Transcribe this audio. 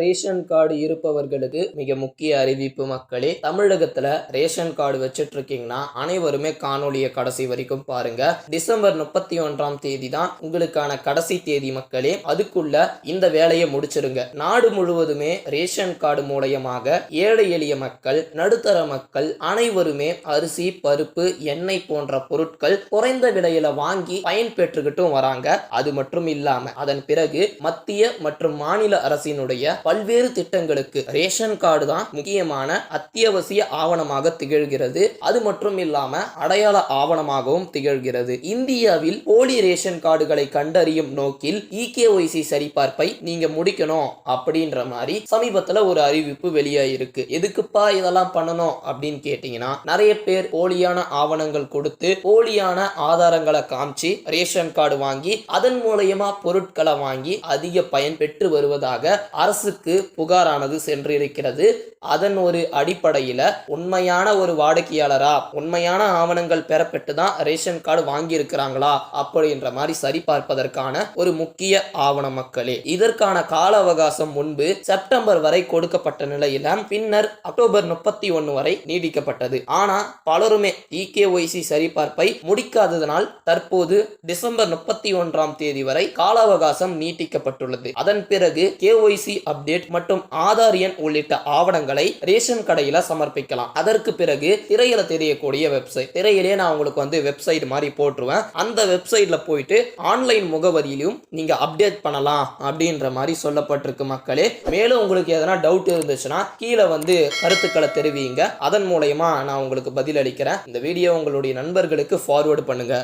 Ration card இருப்பவர்களுக்கு மிக முக்கிய அறிவிப்பு மக்களே தமிழகத்துல ரேஷன் கார்டு வச்சுட்டு இருக்கீங்கன்னா அனைவருமே காணொலியை கடைசி வரைக்கும் பாருங்க. டிசம்பர் முப்பத்தி ஒன்றாம் தேதி தான் உங்களுக்கான கடைசி தேதி மக்களே. அதுக்குள்ள இந்த வேலையை முடிச்சிருங்க. நாடு முழுவதுமே ரேஷன் கார்டு மூலயமாக ஏழை எளிய மக்கள் நடுத்தர மக்கள் அனைவருமே அரிசி பருப்பு எண்ணெய் போன்ற பொருட்கள் குறைந்த விலையில வாங்கி பயன் பெற்றுக்கிட்டும் வராங்க. அது மட்டும் இல்லாம அதன் பிறகு மத்திய மற்றும் மாநில அரசினுடைய பல்வேறு திட்டங்களுக்கு ரேஷன் கார்டு தான் முக்கியமான அத்தியாவசிய ஆவணமாக திகழ்கிறது. அது மட்டும் இல்லாம அடையாள ஆவணமாகவும் திகழ்கிறது. இந்தியாவில் போலி ரேஷன் கார்டுகளை கண்டறியும் நோக்கில் இகேஒய்சி சரிபார்ப்பை நீங்க முடிக்கணும் அப்படின்ற மாதிரி சமீபத்துல ஒரு அறிவிப்பு வெளியாயிருக்கு. எதுக்குப்பா இதெல்லாம் பண்ணணும் அப்படின்னு கேட்டீங்கன்னா நிறைய பேர் போலியான ஆவணங்கள் கொடுத்து போலியான ஆதாரங்களை காமிச்சு ரேஷன் கார்டு வாங்கி அதன் மூலயமா பொருட்களை வாங்கி அதிக பயன் பெற்று வருவதாக அரசு அரசுக்கு புகாரானது சென்றிருக்கிறது. அதன் ஒரு அடிப்படையில உண்மையான ஒரு வாடிக்கையாளரா உண்மையான ஆவணங்கள் பெறப்பட்டு தான் ரேஷன் கார்டு வாங்கியிருக்கிறாங்களா அப்படின்ற மாதிரி சரிபார்ப்பதற்கான ஒரு முக்கிய ஆவண மக்களே. இதற்கான கால அவகாசம் முன்பு செப்டம்பர் வரை கொடுக்கப்பட்ட நிலையில பின்னர் அக்டோபர் முப்பத்தி ஒன்னு வரை நீடிக்கப்பட்டது. ஆனா பலருமே இகேஒய்சி சரிபார்ப்பை முடிக்காததனால் தற்போது டிசம்பர் முப்பத்தி ஒன்றாம் தேதி வரை கால அவகாசம் நீட்டிக்கப்பட்டுள்ளது. அதன் பிறகு கேஒய்சி அப்டேட் மற்றும் ஆதார் எண் உள்ளிட்ட ஆவணங்களை ரேஷன் கடையில சமர்ப்பிக்கலாம். அதற்கு பிறகு திரையில தெரியக்கூடிய வெப்சைட் திரையிலே நான் உங்களுக்கு வந்து வெப்சைட் மாதிரி போட்டுருவேன். அந்த வெப்சைட்ல போயிட்டு ஆன்லைன் முகவரியிலும் நீங்க அப்டேட் பண்ணலாம் அப்படின்ற மாதிரி சொல்லப்பட்டிருக்கு மக்களே. மேலும் உங்களுக்கு எதனா டவுட் இருந்துச்சுன்னா கீழே வந்து கருத்துக்களை தெரிவிங்க. அதன் மூலயமா நான் உங்களுக்கு பதில் அளிக்கிறேன் இந்த வீடியோ உங்களுடைய நண்பர்களுக்கு ஃபார்வர்டு பண்ணுங்க.